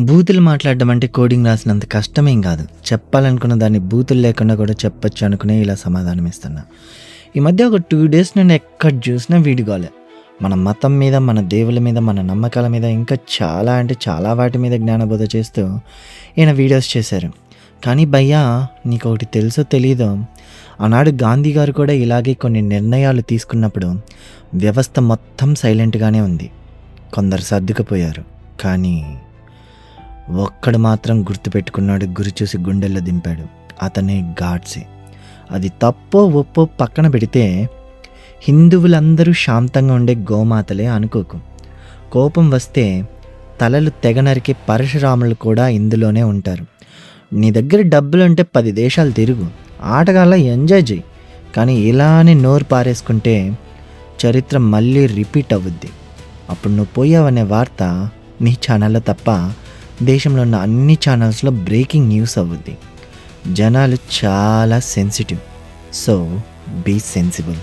బూతులు మాట్లాడడం అంటే కోడింగ్ రాసినంత కష్టమేం కాదు. చెప్పాలనుకున్న దాన్ని బూతులు లేకుండా కూడా చెప్పొచ్చు అనుకునే ఇలా సమాధానం ఇస్తున్నా. ఈ మధ్య ఒక టూ డేస్ నేను ఎక్కడ చూసినా వీడియోలే మన మతం మీద మన దేవుల మీద మన నమ్మకాల మీద ఇంకా చాలా అంటే చాలా వాటి మీద జ్ఞానబోధ చేస్తూ ఈయన వీడియోస్ చేశారు. కానీ భయ్యా నీకు ఒకటి తెలుసో తెలీదో? ఆనాడు గాంధీ గారు కూడా ఇలాగే కొన్ని నిర్ణయాలు తీసుకున్నప్పుడు వ్యవస్థ మొత్తం సైలెంట్గానే ఉంది. కొందరు సర్దుకుపోయారు. కానీ ఒక్కడు మాత్రం గుర్తుపెట్టుకున్నాడు గురి చూసి గుండెల్లో దింపాడు. అతనే గాడ్సే. అది తప్పో ఒప్పో పక్కన పెడితే హిందువులందరూ శాంతంగా ఉండే గోమాతలే అనుకోకు. కోపం వస్తే తలలు తెగనరికే పరశురాములు కూడా ఇందులోనే ఉంటారు. నీ దగ్గర డబ్బులుంటే పది దేశాలు తిరుగు. ఆటగాళ్ళ ఎంజాయ్ చేయి కానీ ఇలానే నోరు పారేసుకుంటే చరిత్ర మళ్ళీ రిపీట్ అవుద్ది. అప్పుడు నువ్వు పోయావనే వార్త నీ ఛానల్లో తప్ప దేశంలో ఉన్న అన్ని ఛానల్స్లో బ్రేకింగ్ న్యూస్ అవుద్ది. జనాలు చాలా సెన్సిటివ్ సో బీ సెన్సిబుల్